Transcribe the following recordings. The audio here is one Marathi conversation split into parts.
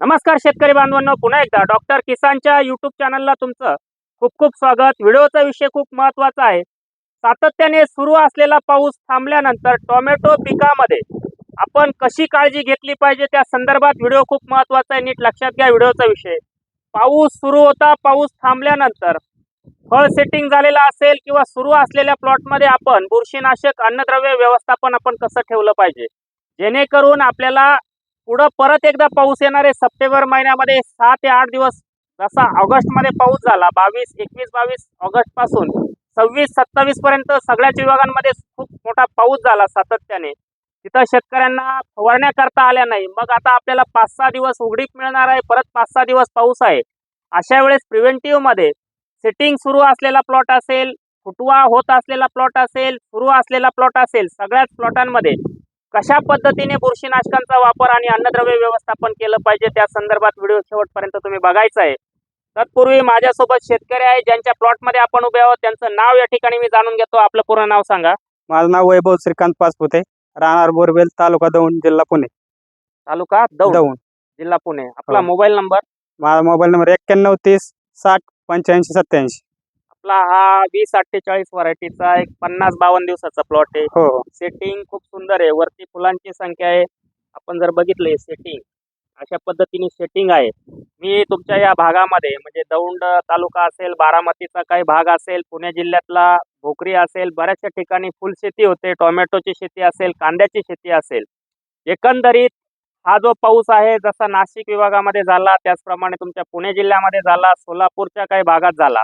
नमस्कार शेतकरी बांधवांनो पुन्हा एकदा डॉक्टर किसानच्या युट्यूब चॅनलला तुमचं खूप खूप स्वागत. व्हिडिओचा विषय खूप महत्त्वाचा आहे. सातत्याने सुरू असलेला पाऊस थांबल्यानंतर टोमॅटो पिकामध्ये आपण कशी काळजी घेतली पाहिजे? त्या संदर्भात व्हिडिओ खूप महत्त्वाचा आहे नीट लक्षात घ्या व्हिडिओचा विषय. पाऊस सुरू होता पाऊस थांबल्यानंतर फळ सेटिंग झालेला असेल किंवा सुरू असलेल्या प्लॉटमध्ये आपण बुरशीनाशक अन्नद्रव्य व्यवस्थापन आपण कसं ठेवलं पाहिजे? जेणेकरून आपल्याला पुढं परत एकदा पाऊस येणार आहे. सप्टेंबर महिन्यामध्ये सहा ते आठ दिवस जसा ऑगस्टमध्ये पाऊस झाला बावीस एकवीस बावीस ऑगस्टपासून सव्वीस सत्तावीस पर्यंत सगळ्याच विभागांमध्ये खूप मोठा पाऊस झाला सातत्याने. तिथं शेतकऱ्यांना फवारण्या करता आल्या नाही. मग आता आपल्याला पाच सहा दिवस उघडीप मिळणार आहे. परत पाच सहा दिवस पाऊस आहे. अशा वेळेस प्रिव्हेंटिव्हमध्ये सेटिंग सुरू असलेला प्लॉट असेल फुटवा होत असलेला प्लॉट असेल सुरू असलेला प्लॉट असेल सगळ्याच प्लॉटांमध्ये कशा पद्धतीने बुरशीनाशकांचा वापर आणि अन्नद्रव्य व्यवस्थापन केलं पाहिजे त्या संदर्भात व्हिडिओ शेवटपर्यंत तुम्ही बघायचा आहे. तत्पूर्वी माझ्यासोबत शेतकरी आहे ज्यांच्या प्लॉटमध्ये आपण उभे आहोत त्यांचं नाव या ठिकाणी मी जाणून घेतो. आपलं पूर्ण नाव सांगा. माझं नाव वैभव श्रीकांत पाचपुते राहणार बोरवेल तालुका दौंड जिल्हा पुणे. तालुका दौंड? दौंड. जिल्हा पुणे. आपला हो. Mobile number? माझा मोबाईल नंबर एक्क्याण्णव तीस साठ पंच्याऐंशी सत्याऐंशी आपला हा वीस अठ्ठेचाळीस व्हरायटीचा एक पन्नास बावन्न दिवसाचा प्लॉट आहे. हो. सेटिंग खूप सुंदर आहे. वरती फुलांची संख्या आहे. आपण जर बघितले सेटिंग अशा पद्धतीने सेटिंग आहे. मी तुमच्या या भागामध्ये म्हणजे दौंड तालुका असेल बारामतीचा काही भाग असेल पुणे जिल्ह्यातला भोकरी असेल बऱ्याचशा ठिकाणी फुल शेती होते. टोमॅटोची शेती असेल कांद्याची शेती असेल. एकंदरीत हा जो पाऊस आहे जसा नाशिक विभागामध्ये झाला त्याचप्रमाणे तुमच्या पुणे जिल्ह्यामध्ये झाला सोलापूरच्या काही भागात झाला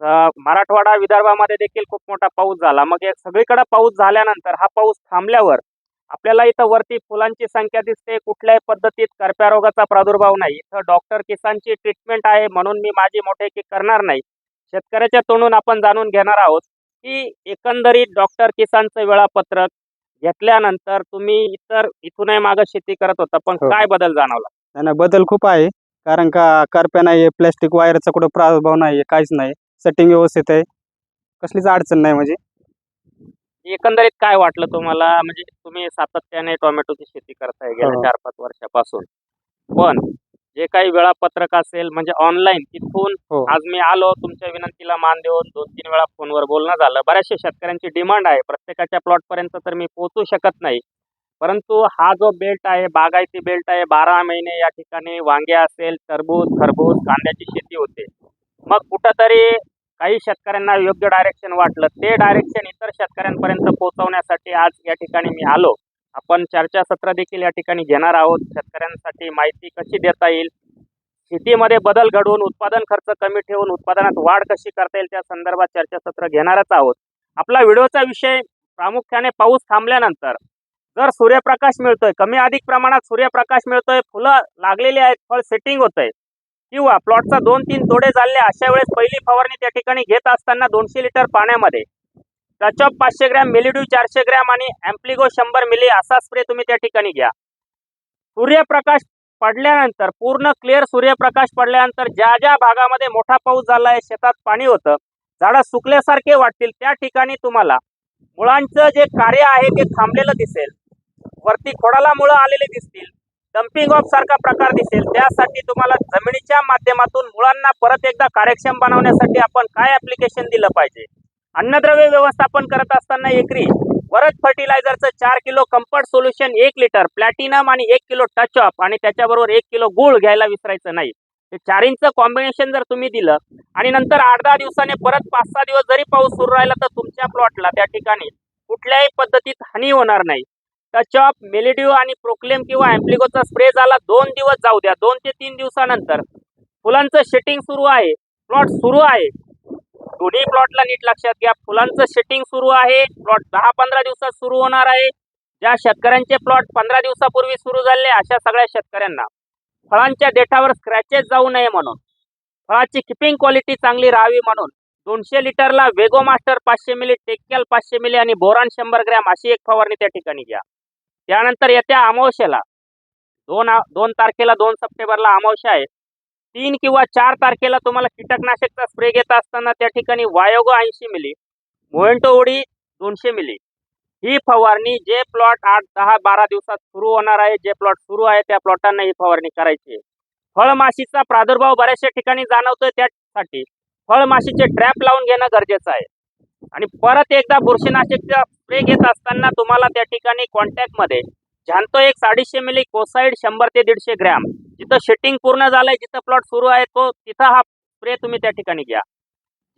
मराठवाडा विदर्भामध्ये देखील खूप मोठा पाऊस झाला. मग सगळीकडे पाऊस झाल्यानंतर हा पाऊस थांबल्यावर आपल्याला इथं वरती फुलांची संख्या दिसते. कुठल्याही पद्धतीत करप्या रोगाचा प्रादुर्भाव नाही. इथं डॉक्टर किसानची ट्रीटमेंट आहे म्हणून मी माझी मोठेकी करणार नाही. शेतकऱ्याच्या तोंडून आपण जाणून घेणार आहोत की एकंदरीत डॉक्टर किसानचं वेळापत्रक घेतल्यानंतर तुम्ही इतर इथूनही मागं शेती करत होता. पण हो. काय बदल जाणवला? बदल खूप आहे. कारण का करप्या नाही प्लॅस्टिक वायरचा कुठं प्रादुर्भाव नाही काहीच नाही. सेटिंग व्यवस्थित आहे. कसलीच अडचण नाही म्हणजे. एकंदरीत काय वाटलं तुम्हाला? म्हणजे तुम्ही सातत्याने टोमॅटोची शेती करताय गेल्या हो. चार पाच वर्षापासून. पण जे काही वेळापत्रक असेल म्हणजे ऑनलाईन तिथून हो. आज मी आलो तुमच्या विनंतीला मान देऊन दोन तीन वेळा फोनवर बोलणं झालं. बऱ्याचशा शेतकऱ्यांची डिमांड आहे. प्रत्येकाच्या प्लॉट पर्यंत तर मी पोहोचू शकत नाही. परंतु हा जो बेल्ट आहे बागायती बेल्ट आहे बारा महिने या ठिकाणी वांगे असेल टरबूज खरबूज कांद्याची शेती होते. मग कुठंतरी काही शेतकऱ्यांना योग्य डायरेक्शन वाटलं. ते डायरेक्शन इतर शेतकऱ्यांपर्यंत पोहोचवण्यासाठी आज या ठिकाणी मी आलो. आपण चर्चासत्र देखील या ठिकाणी घेणार आहोत. शेतकऱ्यांसाठी माहिती कशी देता येईल? शेतीमध्ये बदल घडवून उत्पादन खर्च कमी ठेवून उत्पादनात वाढ कशी करता येईल त्या संदर्भात चर्चासत्र घेणारच आहोत. आपला व्हिडिओचा विषय प्रामुख्याने पाऊस थांबल्यानंतर. जर सूर्यप्रकाश मिळतोय कमी अधिक प्रमाणात सूर्यप्रकाश मिळतोय फुलं लागलेली आहेत फळ सेटिंग होतंय. किंवा प्लॉटचा दोन तीन तोडे झाले अशा वेळेस पहिली फवारणी त्या ठिकाणी घेत असताना दोनशे लिटर पाण्यामध्ये. टचअप पाचशे ग्रॅम मेलिड्यू चारशे ग्रॅम आणि अँप्लिगो शंभर मिली असा स्प्रे तुम्ही त्या ठिकाणी घ्या. सूर्यप्रकाश पडल्यानंतर पूर्ण क्लिअर सूर्यप्रकाश पडल्यानंतर ज्या ज्या भागामध्ये मोठा पाऊस झाला आहे शेतात पाणी होतं झाडं सुकल्यासारखे वाटतील त्या ठिकाणी तुम्हाला मुळांचं जे कार्य आहे ते थांबलेलं दिसेल. वरती खोडाला मुळं आलेले दिसतील. डम्पिंग ऑफ सारखा प्रकार दिसेल. त्यासाठी तुम्हाला जमिनीच्या माध्यमातून मुळांना परत एकदा कार्यक्षम बनवण्यासाठी आपण काय ऍप्लिकेशन दिलं पाहिजे? अन्नद्रव्य व्यवस्थापन करत असताना एकरी वरद फर्टिलायझरचं चार किलो कम्फर्ट सोल्युशन एक लिटर प्लॅटिनम आणि एक किलो टच अप आणि त्याच्याबरोबर एक किलो गुळ घ्यायला विसरायचं नाही. हे चारींचं कॉम्बिनेशन जर तुम्ही दिलं आणि नंतर आठ दहा दिवसाने परत पाच सहा दिवस जरी पाऊस सुरू राहिला तर तुमच्या प्लॉटला त्या ठिकाणी कुठल्याही पद्धतीत हानी होणार नाही. टचअप मेलेडिओ आणि प्रोक्लेम किंवा अँप्लिगोचा स्प्रे झाला दोन दिवस जाऊ द्या. दोन ते तीन दिवसानंतर. फुलांचं शेटिंग सुरू आहे. प्लॉट सुरू आहे. दोन्ही प्लॉटला नीट लक्षात घ्या. फुलांचं शेटिंग सुरू आहे. प्लॉट दहा पंधरा दिवसात सुरू होणार आहे. ज्या शेतकऱ्यांचे प्लॉट पंधरा दिवसापूर्वी सुरू झाले अशा सगळ्या शेतकऱ्यांना. फळांच्या देठावर स्क्रॅचेस जाऊ नये म्हणून. फळाची किपिंग क्वालिटी चांगली राहावी म्हणून. दोनशे लिटरला वेगो मास्टर पाचशे मिली टेक्कल पाचशे मिली आणि बोरान शंभर ग्रॅम अशी एक फवारणी त्या ठिकाणी घ्या. त्यानंतर येत्या अमावस्येला दोन दोन तारखेला दोन सप्टेंबरला अमावस्या आहे. तीन किंवा चार तारखेला तुम्हाला कीटकनाशकचा स्प्रे घेत असताना त्या ठिकाणी वायोग ऐंशी मिली मोएंटो उडी दोनशे मिली. ही फवारणी जे प्लॉट आठ दहा बारा दिवसात सुरू होणार आहे जे प्लॉट सुरू आहे त्या प्लॉटांना ही फवारणी करायची आहे. फळमाशीचा प्रादुर्भाव बऱ्याचशा ठिकाणी जाणवतोय त्यासाठी फळमाशीचे ट्रॅप लावून घेणं गरजेचं आहे. आणि परत एकदा बुरशीनाशकचा स्प्रे घेत असताना तुम्हाला त्या ठिकाणी कॉन्टॅक्टमध्ये झांतो एक साडेशे मिली कोसाईड शंभर ते दीडशे ग्रॅम. जिथं शेटिंग पूर्ण झालंय जिथं प्लॉट सुरू आहे तो तिथं हा स्प्रे तुम्ही त्या ठिकाणी घ्या.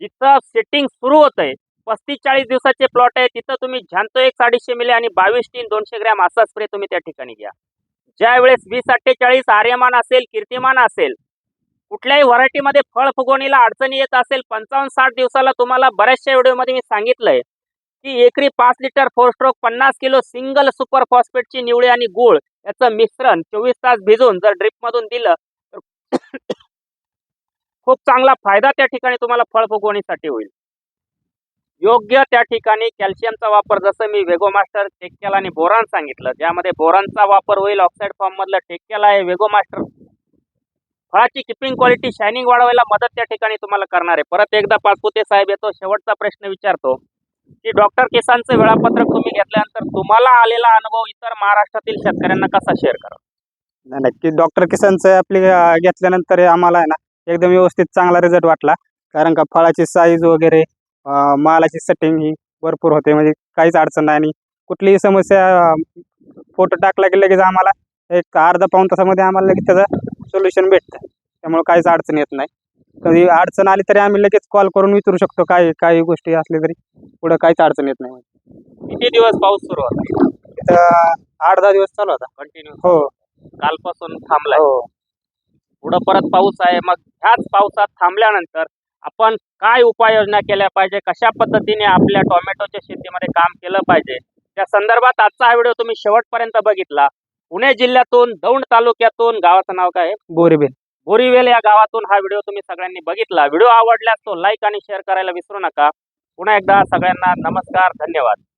जिथं सेटिंग सुरू होतंय पस्तीस चाळीस दिवसाचे प्लॉट आहे तिथं तुम्ही झांतो एक साडेशे मिली आणि बावीस तीन दोनशे ग्रॅम असा स्प्रे तुम्ही त्या ठिकाणी घ्या. ज्या वेळेस वीस अठ्ठेचाळीस आर्यमान असेल कीर्तिमान असेल कुठल्याही व्हरायटीमध्ये फळ फुगवणीला अडचणी येत असेल पंचावन्न साठ दिवसाला तुम्हाला बऱ्याचशा व्हिडिओमध्ये मी सांगितलंय की एकरी पाच लिटर फोर स्ट्रोक पन्नास किलो सिंगल सुपर फॉस्फेटची निवळी आणि गुळ याचं मिश्रण चोवीस तास भिजून जर ड्रिपमधून दिलं तर खूप चांगला फायदा त्या ठिकाणी तुम्हाला फळ फुगवणीसाठी होईल. योग्य त्या ठिकाणी कॅल्शियमचा वापर जसं मी वेगोमास्टर टेक्केल आणि बोरान सांगितलं ज्यामध्ये बोरानचा वापर होईल ऑक्साईड फॉर्म मधलं टेक्केल आहे वेगोमास्टर. फळाची किपिंग क्वालिटी शायनिंग वाढवायला मदत त्या ठिकाणी तुम्हाला करणार आहे. परत एकदा पाचपुते साहेब येतो शेवटचा प्रश्न विचारतो. की डॉक्टर केसांचं वेळापत्रक तुम्ही घेतल्यानंतर तुम्हाला आलेला अनुभव इतर महाराष्ट्रातील शेतकऱ्यांना कसा शेअर करा? नाही नक्की डॉक्टर किसनचं आपली घेतल्यानंतर आम्हाला आहे ना एकदम व्यवस्थित चांगला रिझल्ट वाटला. कारण का फळाची साईज वगैरे मालाची सेटिंग ही भरपूर होते. म्हणजे काहीच अडचण नाही. आणि कुठलीही समस्या फोटो टाकला की लगेच आम्हाला एक अर्धा पाऊण तासामध्ये आम्हाला लगेच त्याचं सोल्युशन भेटतं. त्यामुळे काहीच अडचण येत नाही. कधी अडचण आली तरी आम्ही लगेच कॉल करून विचारू शकतो. काय काही गोष्टी असल्या तरी. पुढं काहीच अडचण येत नाही. किती दिवस पाऊस सुरू होता? आठ दहा दिवस चालू होता. कंटिन्यू हो. कालपासून थांबलाय. हो. पुढं परत पाऊस आहे. मग ह्याच पावसात थांबल्यानंतर आपण काय उपाययोजना केल्या पाहिजे? कशा पद्धतीने आपल्या टोमॅटोच्या शेतीमध्ये काम केलं पाहिजे? त्या संदर्भात आजचा हा व्हिडिओ तुम्ही शेवटपर्यंत बघितला. पुणे जिल्ह्यातून दौंड तालुक्यातून गावाचं नाव काय आहे? बोरीबेल बोरीवेल या गावातून हा व्हिडिओ तुम्ही सगळ्यांनी बघितला. व्हिडिओ आवडल्यास तो लाईक आणि शेअर करायला विसरू नका. पुन्हा एकदा सगळ्यांना नमस्कार धन्यवाद.